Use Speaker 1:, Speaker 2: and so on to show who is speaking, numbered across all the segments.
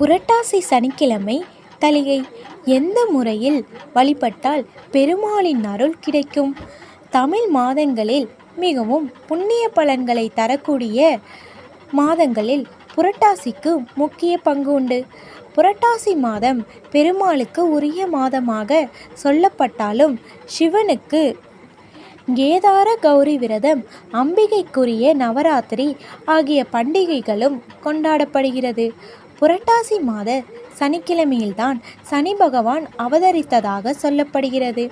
Speaker 1: புரட்டாசி சனிக்கிழமை தலையை எந்த முறையில் வழிபட்டால் பெருமாளின் அருள் கிடைக்கும்? தமிழ் மாதங்களில் மிகவும் புண்ணிய பலன்களை தரக்கூடிய மாதங்களில் புரட்டாசிக்கு முக்கிய பங்கு உண்டு. புரட்டாசி மாதம் பெருமாளுக்கு உரிய மாதமாக சொல்லப்பட்டாலும் சிவனுக்கு கேதார கௌரி விரதம் அம்பிகைக்குரிய நவராத்திரி ஆகிய பண்டிகைகளும் கொண்டாடப்படுகிறது. புரட்டாசி மாத சனிக்கிழமையில்தான் சனி பகவான் அவதரித்ததாக சொல்லப்படுகிறது.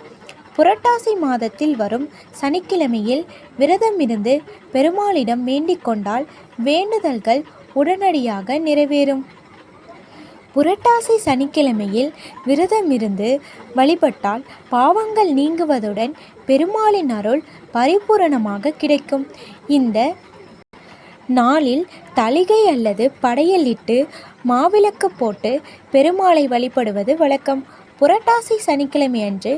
Speaker 1: புரட்டாசி மாதத்தில் வரும் சனிக்கிழமையில் விரதம் இருந்து பெருமாளிடம் வேண்டிக் கொண்டால் வேண்டுதல்கள் உடனடியாக நிறைவேறும். புரட்டாசி சனிக்கிழமையில் விரதம் இருந்து வழிபட்டால் பாவங்கள் நீங்குவதுடன் பெருமாளின் அருள் பரிபூரணமாக கிடைக்கும். இந்த நாளில் தலிகை அல்லது படையலிட்டு மாவிளக்கு போட்டு பெருமாளை வழிபடுவது வழக்கம். புரட்டாசி சனிக்கிழமை அன்று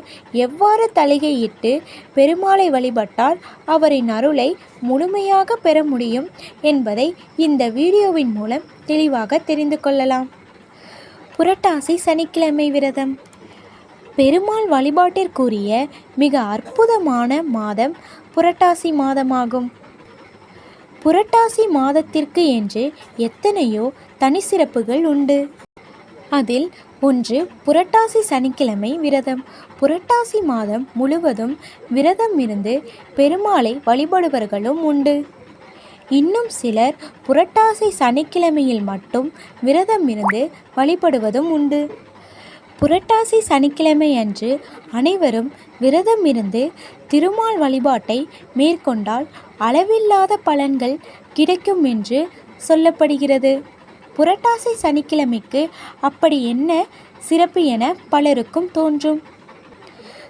Speaker 1: எவ்வாறு தளிகையிட்டு பெருமாளை வழிபட்டால் அவரின் அருளை முழுமையாக பெற முடியும் என்பதை இந்த வீடியோவின் மூலம் தெளிவாக தெரிந்து கொள்ளலாம். புரட்டாசி சனிக்கிழமை விரதம். பெருமாள் வழிபாட்டிற்குரிய மிக அற்புதமான மாதம் புரட்டாசி மாதமாகும். புரட்டாசி மாதத்திற்கு என்று எத்தனையோ தனி சிறப்புகள் உண்டு. அதில் ஒன்று புரட்டாசி சனிக்கிழமை விரதம். புரட்டாசி மாதம் முழுவதும் விரதம் இருந்து பெருமாளை வழிபடுபவர்களும் உண்டு. இன்னும் சிலர் புரட்டாசி சனிக்கிழமையில் மட்டும் விரதம் இருந்து வழிபடுவதும் உண்டு. புரட்டாசி சனிக்கிழமை அன்று அனைவரும் விரதம் இருந்து திருமால் வழிபாட்டை மேற்கொண்டால் அளவில்லாத பலன்கள் கிடைக்கும் என்று சொல்லப்படுகிறது. புரட்டாசி சனிக்கிழமைக்கு அப்படி என்ன சிறப்பு என பலருக்கும் தோன்றும்.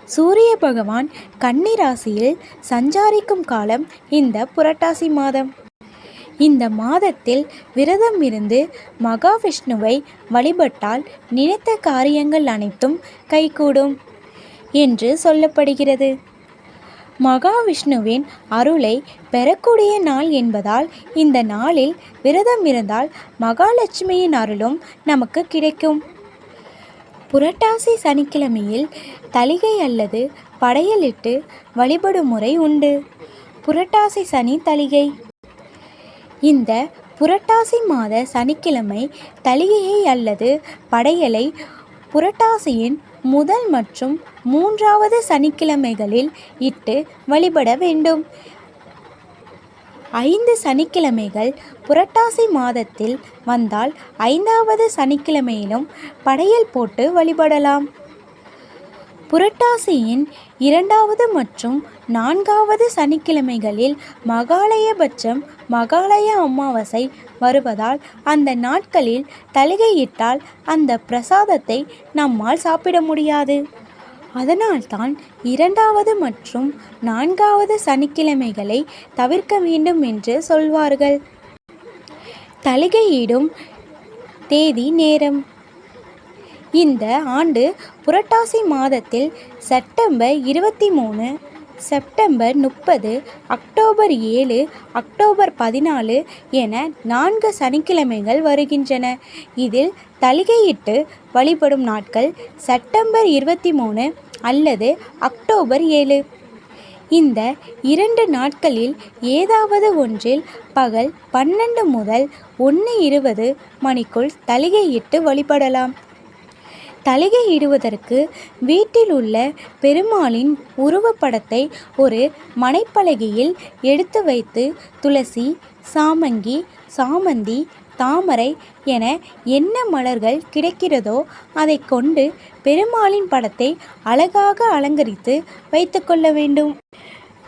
Speaker 1: சூரிய பகவான் கன்னி ராசியில் சஞ்சாரிக்கும் காலம் இந்த புரட்டாசி மாதம். இந்த மாதத்தில் விரதம் இருந்து மகாவிஷ்ணுவை வழிபட்டால் நினைத்த காரியங்கள் அனைத்தும் கைகூடும் என்று சொல்லப்படுகிறது. மகாவிஷ்ணுவின் அருளை பெறக்கூடிய நாள் என்பதால் இந்த நாளில் விரதம் இருந்தால் மகாலட்சுமியின் அருளும் நமக்கு கிடைக்கும். புரட்டாசி சனிக்கிழமையில் தலிகை அல்லது படையலிட்டு வழிபடும் முறை உண்டு. புரட்டாசி சனி தலிகை இந்த புரட்டாசி மாத சனிக்கிழமை தலிகையை அல்லது படையலை புரட்டாசியின் முதல் மற்றும் மூன்றாவது சனிக்கிழமைகளில் இட்டு வழிபட வேண்டும். ஐந்து சனிக்கிழமைகள் புரட்டாசி மாதத்தில் வந்தால் ஐந்தாவது சனிக்கிழமையிலும் படையல் போட்டு வழிபடலாம். புரட்டாசியின் இரண்டாவது மற்றும் நான்காவது சனிக்கிழமைகளில் மகாலயபட்சம் மகாலய அமாவாசை வருவதால் அந்த நாட்களில் தலிகையிட்டால் அந்த பிரசாதத்தை நம்மால் சாப்பிட முடியாது. அதனால்தான் இரண்டாவது மற்றும் நான்காவது சனிக்கிழமைகளை தவிர்க்க வேண்டும் என்று சொல்வார்கள். தலிகையிடும் தேதி நேரம் இந்த ஆண்டு புரட்டாசி மாதத்தில் செப்டம்பர் இருபத்தி மூணு செப்டம்பர் முப்பது அக்டோபர் ஏழு அக்டோபர் பதினாலு என நான்கு சனிக்கிழமைகள் வருகின்றன. இதில் தலிகையிட்டு வழிபடும் நாட்கள் செப்டம்பர் இருபத்தி மூணு அல்லது அக்டோபர் ஏழு. இந்த இரண்டு நாட்களில் ஏதாவது ஒன்றில் பகல் பன்னெண்டு முதல் ஒன்று இருபது மணிக்குள் தலிகையிட்டு வழிபடலாம். தலிகையிடுவதற்கு வீட்டில் உள்ள பெருமாளின் உருவப்படத்தை ஒரு மனைப்பலகையில் எடுத்து வைத்து துளசி சாமங்கி சாமந்தி தாமரை என என்ன மலர்கள் கிடைக்கிறதோ அதை கொண்டு பெருமாளின் படத்தை அழகாக அலங்கரித்து வைத்துக்கொள்ள வேண்டும்.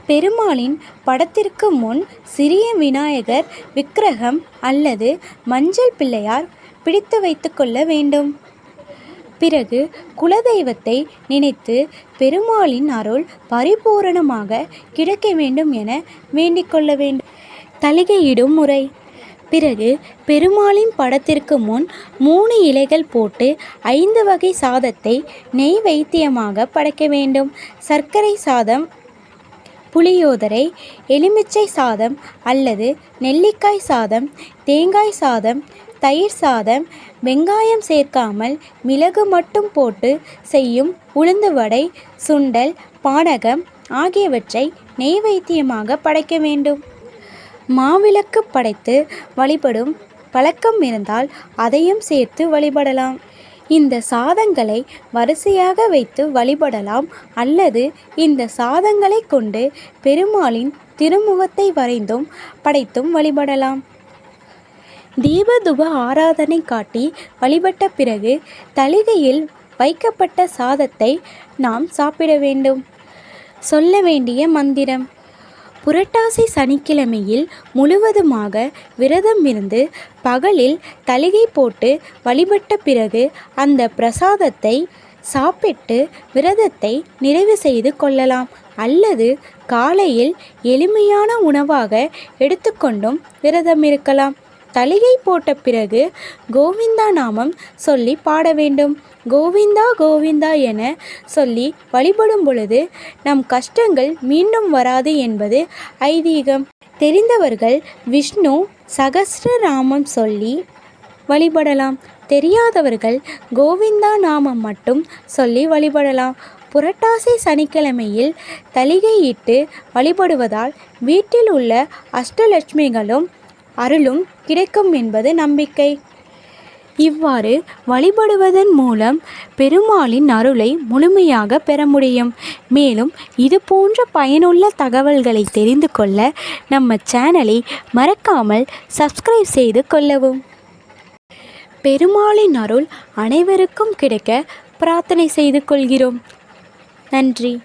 Speaker 1: பெருமாளின் படத்திற்கு முன் சிறிய விநாயகர் விக்கிரகம் அல்லது மஞ்சள் பிள்ளையார் பிடித்து வைத்துக்கொள்ள வேண்டும். பிறகு குலதெய்வத்தை நினைத்து பெருமாளின் அருள் பரிபூரணமாக கிடைக்க வேண்டும் என வேண்டிக் கொள்ள வேண்டும் தலிகையிடும் முறை. பிறகு பெருமாளின் படத்திற்கு முன் மூணு இலைகள் போட்டு ஐந்து வகை சாதத்தை நெய் வைத்தியமாக படைக்க வேண்டும். சர்க்கரை சாதம் புளியோதரை எலுமிச்சை சாதம் அல்லது நெல்லிக்காய் சாதம் தேங்காய் சாதம் தயிர் சாதம் வெங்காயம் சேர்க்காமல் மிளகு மட்டும் போட்டு செய்யும் உளுந்து வடை சுண்டல் பானகம் ஆகியவற்றை நெய்வேத்தியமாக படைக்க வேண்டும். மாவிளக்கு படைத்து வழிபடும் பழக்கம் இருந்தால் அதையும் சேர்த்து வழிபடலாம். இந்த சாதங்களை வரிசையாக வைத்து வழிபடலாம் அல்லது இந்த சாதங்களை கொண்டு பெருமாளின் திருமுகத்தை வரைந்தும் படைத்தும் வழிபடலாம். தீபதுப ஆராதனை காட்டி வழிபட்ட பிறகு தளிகையில் வைக்கப்பட்ட சாதத்தை நாம் சாப்பிட வேண்டும். சொல்ல வேண்டிய மந்திரம். புரட்டாசி சனிக்கிழமையில் முழுவதுமாக விரதம் இருந்து பகலில் தலிகை போட்டு வழிபட்ட பிறகு அந்த பிரசாதத்தை சாப்பிட்டு விரதத்தை நிறைவு செய்து கொள்ளலாம். அல்லது காலையில் எளிமையான உணவாக எடுத்துக்கொண்டும் விரதம் இருக்கலாம். தலிகை போட்ட பிறகு கோவிந்தா நாமம் சொல்லி பாட வேண்டும். கோவிந்தா கோவிந்தா என சொல்லி வழிபடும் பொழுது நம் கஷ்டங்கள் மீண்டும் வராது என்பது ஐதீகம். தெரிந்தவர்கள் விஷ்ணு சகசிரராமம் சொல்லி வழிபடலாம். தெரியாதவர்கள் கோவிந்தா நாமம் மட்டும் சொல்லி வழிபடலாம். புரட்டாசி சனிக்கிழமையில் தளிகையிட்டு வழிபடுவதால் வீட்டில் உள்ள அஷ்டலட்சுமிகளும் அருளும் கிடைக்கும் என்பது நம்பிக்கை. இவ்வாறு வழிபடுவதன் மூலம் பெருமாளின் அருளை முழுமையாக பெற முடியும். மேலும் இது போன்ற பயனுள்ள தகவல்களை தெரிந்து கொள்ள நம்ம சேனலை மறக்காமல் சப்ஸ்கிரைப் செய்து கொள்ளவும். பெருமாளின் அருள் அனைவருக்கும் கிடைக்க பிரார்த்தனை செய்து கொள்கிறோம். நன்றி.